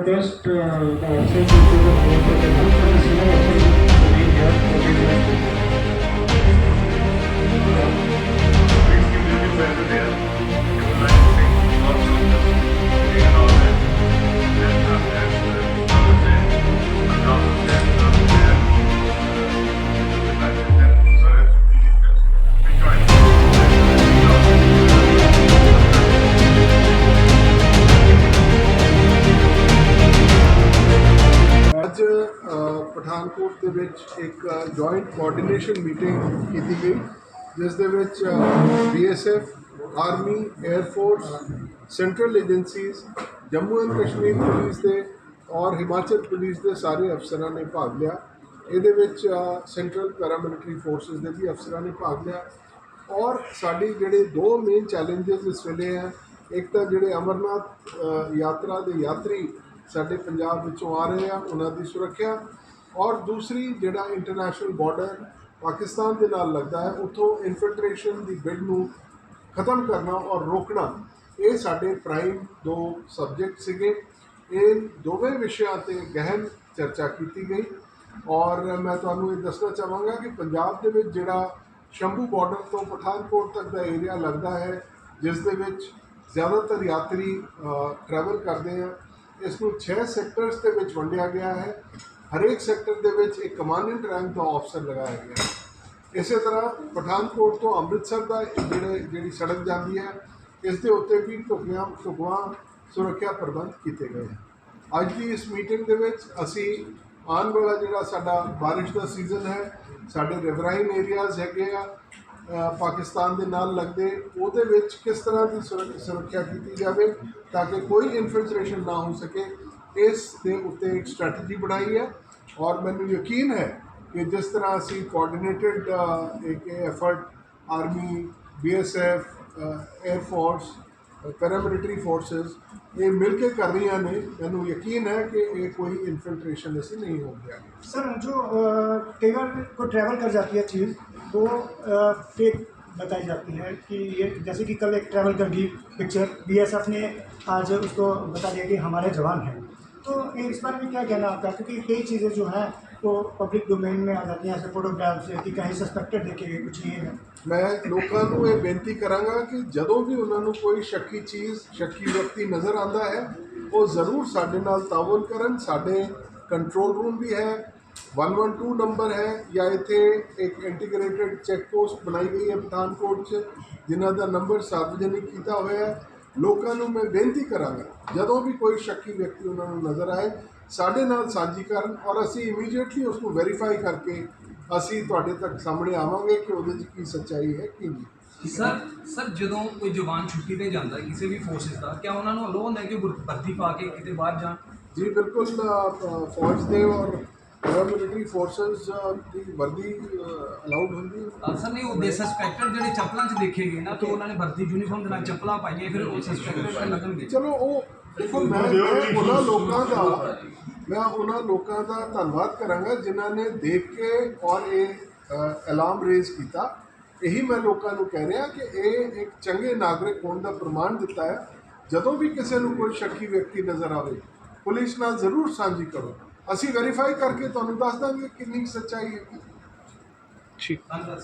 request uh, the officers to the board for the month and the senior officers to be here Pathankot ਦੇ ਵਿੱਚ ਇੱਕ joint coordination meeting ਕੀਤੀ ਗਈ, ਜਿਸ ਦੇ ਵਿੱਚ BSF army air force central agencies Jammu and Kashmir police ਦੇ ਔਰ ਹਿਮਾਚਲ ਪੁਲਿਸ ਦੇ ਸਾਰੇ ਅਫਸਰਾਂ ਨੇ ਭਾਗ ਲਿਆ। ਇਹਦੇ ਵਿੱਚ ਸੈਂਟਰਲ ਪੈਰਾਮਿਲਟਰੀ ਫੋਰਸਸ ਦੇ ਵੀ ਅਫਸਰਾਂ ਨੇ ਭਾਗ ਲਿਆ। ਔਰ ਸਾਡੀ ਜਿਹੜੇ ਦੋ ਮੇਨ ਚੈਲੰਜਸ ਇਸ ਵੇਲੇ ਹੈ, ਇੱਕ ਤਾਂ ਜਿਹੜੇ ਅਮਰਨਾਥ ਯਾਤਰਾ ਦੇ ਯਾਤਰੀ ਸਾਡੇ ਪੰਜਾਬ ਵਿੱਚੋਂ ਆ ਰਹੇ ਆ, ਉਹਨਾਂ ਦੀ ਸੁਰੱਖਿਆ ਔਰ ਦੂਸਰੀ ਜਿਹੜਾ ਇੰਟਰਨੈਸ਼ਨਲ ਬਾਰਡਰ ਪਾਕਿਸਤਾਨ ਦੇ ਨਾਲ ਲੱਗਦਾ ਹੈ, ਉੱਥੋਂ ਇਨਫਿਲਟ੍ਰੇਸ਼ਨ ਦੀ ਬਿਡ ਨੂੰ ਖਤਮ ਕਰਨਾ ਔਰ ਰੋਕਣਾ, ਇਹ ਸਾਡੇ ਪ੍ਰਾਈਮ ਦੋ ਸਬਜੈਕਟ ਸੀਗੇ। ਇਹ ਦੋਵੇਂ ਵਿਸ਼ਿਆਂ ਤੇ ਗਹਿਨ ਚਰਚਾ ਕੀਤੀ ਗਈ। ਔਰ ਮੈਂ ਤੁਹਾਨੂੰ ਇਹ ਦੱਸਣਾ ਚਾਹਾਂਗਾ ਕਿ ਪੰਜਾਬ ਦੇ ਵਿੱਚ ਜਿਹੜਾ ਸ਼ੰਭੂ ਬਾਰਡਰ ਤੋਂ ਪਠਾਨਕੋਟ ਤੱਕ ਦਾ ਏਰੀਆ ਲੱਗਦਾ ਹੈ, ਜਿਸ ਦੇ ਵਿੱਚ ਜ਼ਿਆਦਾਤਰ ਯਾਤਰੀ ਟਰੈਵਲ ਕਰਦੇ ਆ। ਇਸ ਨੂੰ 6 ਸੈਕਟਰਸ ਦੇ ਵਿੱਚ ਵੰਡਿਆ ਗਿਆ ਹੈ। ਹਰੇਕ ਸੈਕਟਰ ਦੇ ਵਿੱਚ ਇੱਕ ਕਮਾਂਡੈਂਟ ਰੈਂਕ ਦਾ ਅਫਸਰ ਲਗਾਇਆ ਗਿਆ ਇਸੇ ਤਰ੍ਹਾਂ ਪਠਾਨਕੋਟ ਤੋਂ ਅੰਮ੍ਰਿਤਸਰ ਦਾ ਜਿਹੜੇ ਜਿਹੜੀ ਸੜਕ ਜਾਂਦੀ ਹੈ, ਇਸ ਦੇ ਉੱਤੇ ਵੀ ਢੁਕਵਾਂ ਢੁਕਵਾਂ ਸੁਰੱਖਿਆ ਪ੍ਰਬੰਧ ਕੀਤੇ ਗਏ ਹਨ। ਅੱਜ ਦੀ ਇਸ ਮੀਟਿੰਗ ਦੇ ਵਿੱਚ ਅਸੀਂ ਆਉਣ ਵਾਲਾ ਜਿਹੜਾ ਸਾਡਾ ਬਾਰਿਸ਼ ਦਾ ਸੀਜ਼ਨ ਹੈ, ਸਾਡੇ ਰਿਵਰਾਈਨ ਏਰੀਆਜ਼ ਹੈਗੇ ਆ ਪਾਕਿਸਤਾਨ ਦੇ ਨਾਲ ਲੱਗਦੇ, ਉਹਦੇ ਵਿੱਚ ਕਿਸ ਤਰ੍ਹਾਂ ਦੀ ਸੁਰੱਖ- ਸੁਰੱਖਿਆ ਕੀਤੀ ਜਾਵੇ ਤਾਂ ਕਿ ਕੋਈ ਇਨਫਿਲਟ੍ਰੇਸ਼ਨ ਨਾ ਹੋ ਸਕੇ ਇਸ ਦੇ ਉੱਤੇ ਇੱਕ ਸਟ੍ਰੈਟਜੀ ਬਣਾਈ ਹੈ ਔਰ ਮੈਨੂੰ ਯਕੀਨ ਹੈ ਕਿ ਜਿਸ ਤਰ੍ਹਾਂ ਅਸੀਂ ਕੋਆਰਡੀਨੇਟਿਡ ਇੱਕ effort army BSF air force paramilitary forces ਇਹ ਮਿਲ ਕੇ ਕਰ ਰਹੀਆਂ ਨੇ ਮੈਨੂੰ ਯਕੀਨ ਹੈ ਕਿ ਇਹ कोई इन्फिल्ट्रेशन ऐसी नहीं हो गया सर जो कई बार को ट्रैवल कर जाती है चीज़ तो फेक बताई जाती है कि ये जैसे कि कल एक ट्रैवल कर गई पिक्चर बीएसएफ ने आज उसको बता दिया कि हमारे जवान हैं तो इस बारे में क्या कहना आपका क्योंकि कई चीज़ें जो हैं वो पब्लिक डोमेन में आ जाती हैं ऐसे फोटोग्राफ्स कि कहीं सस्पेक्टेड देखे गए कुछ ये है ਮੈਂ ਲੋਕਾਂ ਨੂੰ ਇਹ ਬੇਨਤੀ ਕਰਾਂਗਾ ਕਿ ਜਦੋਂ ਵੀ ਉਹਨਾਂ ਨੂੰ ਕੋਈ ਸ਼ੱਕੀ ਚੀਜ਼ ਸ਼ੱਕੀ ਵਿਅਕਤੀ ਨਜ਼ਰ ਆਉਂਦਾ ਹੈ ਉਹ ਜ਼ਰੂਰ ਸਾਡੇ ਨਾਲ ਤਾਵਨ ਕਰਨ ਸਾਡੇ ਕੰਟਰੋਲ ਰੂਮ ਵੀ ਹੈ 112 ਨੰਬਰ ਹੈ ਜਾਂ ਇੱਥੇ ਇੱਕ ਇੰਟੀਗ੍ਰੇਟਿਡ ਚੈੱਕ ਪੋਸਟ ਬਣਾਈ ਗਈ ਹੈ ਪਠਾਨਕੋਟ 'ਚ ਜਿਨ੍ਹਾਂ ਦਾ ਨੰਬਰ ਸਾਰਵਜਨਿਕ ਕੀਤਾ ਹੋਇਆ ਹੈ ਲੋਕਾਂ ਨੂੰ ਮੈਂ ਬੇਨਤੀ ਕਰਾਂਗਾ ਜਦੋਂ ਵੀ ਕੋਈ ਸ਼ੱਕੀ ਵਿਅਕਤੀ ਉਹਨਾਂ ਨੂੰ ਨਜ਼ਰ ਆਏ ਸਾਡੇ ਨਾਲ ਸਾਂਝੀ ਕਰਨ ਔਰ ਅਸੀਂ ਇਮੀਡੀਏਟਲੀ ਉਸ ਨੂੰ ਵੈਰੀਫਾਈ ਕਰਕੇ ਅਸੀਂ ਤੁਹਾਡੇ ਤੱਕ ਸਾਹਮਣੇ ਆਵਾਂਗੇ ਕਿ ਉਹਦੇ 'ਚ ਕੀ ਸੱਚਾਈ ਹੈ ਕੀ ਨਹੀਂ। ਸਰ ਸਰ ਜਦੋਂ ਕੋਈ ਜਵਾਨ ਛੁੱਟੀ ਤੇ ਜਾਂਦਾ ਕਿਸੇ ਵੀ ਫੋਰਸਿਸ ਦਾ ਕਿਆ ਉਹਨਾਂ ਨੂੰ ਅਲੋ ਹੁੰਦਾ ਹੈ ਕਿ ਵਰਦੀ ਪਾ ਕੇ ਕਿਤੇ ਬਾਹਰ ਜਾਣ? ਜੀ ਬਿਲਕੁਲ ਫੌਜ ਦੇ ਔਰ ਪੈਰਾਮਿਲਟਰੀ ਫੋਰਸਸ ਦੀ ਵਰਦੀ ਅਲਾਉਡ ਹੁੰਦੀ ਹੈ? ਅਹ ਸਰ ਨਹੀਂ ਉਹ ਦੇ ਸਸਪੈਕਟਡ ਜਿਹੜੇ ਚੱਪਲਾਂ 'ਚ ਦੇਖੇ ਗਏ ਨਾ ਤਾਂ ਉਹਨਾਂ ਨੇ ਵਰਦੀ ਯੂਨੀਫਾਰਮ ਦੇ ਨਾਲ ਚੱਪਲਾਂ ਪਾਈਆਂ ਫਿਰ ਉਹ ਸਸਪੈਕਟਡ ਲੱਗਣਗੇ। ਚਲੋ ਉਹ ਦੇਖੋ ਮੈਂ ਮੈਂ ਉਹਨਾਂ ਲੋਕਾਂ ਦਾ ਮੈਂ ਉਹਨਾਂ ਲੋਕਾਂ ਦਾ ਧੰਨਵਾਦ ਕਰਾਂਗਾ ਜਿਨ੍ਹਾਂ ਨੇ ਦੇਖ ਕੇ ਔਰ ਇਹ ਅਲਾਰਮ ਰੇਜ਼ ਕੀਤਾ। ਇਹੀ ਮੈਂ ਲੋਕਾਂ ਨੂੰ ਕਹਿ ਰਿਹਾ ਕਿ ਇਹ ਇੱਕ ਚੰਗੇ ਨਾਗਰਿਕ ਹੋਣ ਦਾ ਪ੍ਰਮਾਣ ਦਿੱਤਾ ਹੈ। ਜਦੋਂ ਵੀ ਕਿਸੇ ਨੂੰ ਕੋਈ ਸ਼ੱਕੀ ਵਿਅਕਤੀ ਨਜ਼ਰ ਆਵੇ ਪੁਲਿਸ ਨਾਲ ਜ਼ਰੂਰ ਸਾਂਝੀ ਕਰੋ। ਅਸੀਂ ਵੈਰੀਫਾਈ ਕਰਕੇ ਤੁਹਾਨੂੰ ਦੱਸ ਦਾਂਗੇ ਕਿੰਨੀ ਸੱਚਾਈ ਹੈ ਸਰ।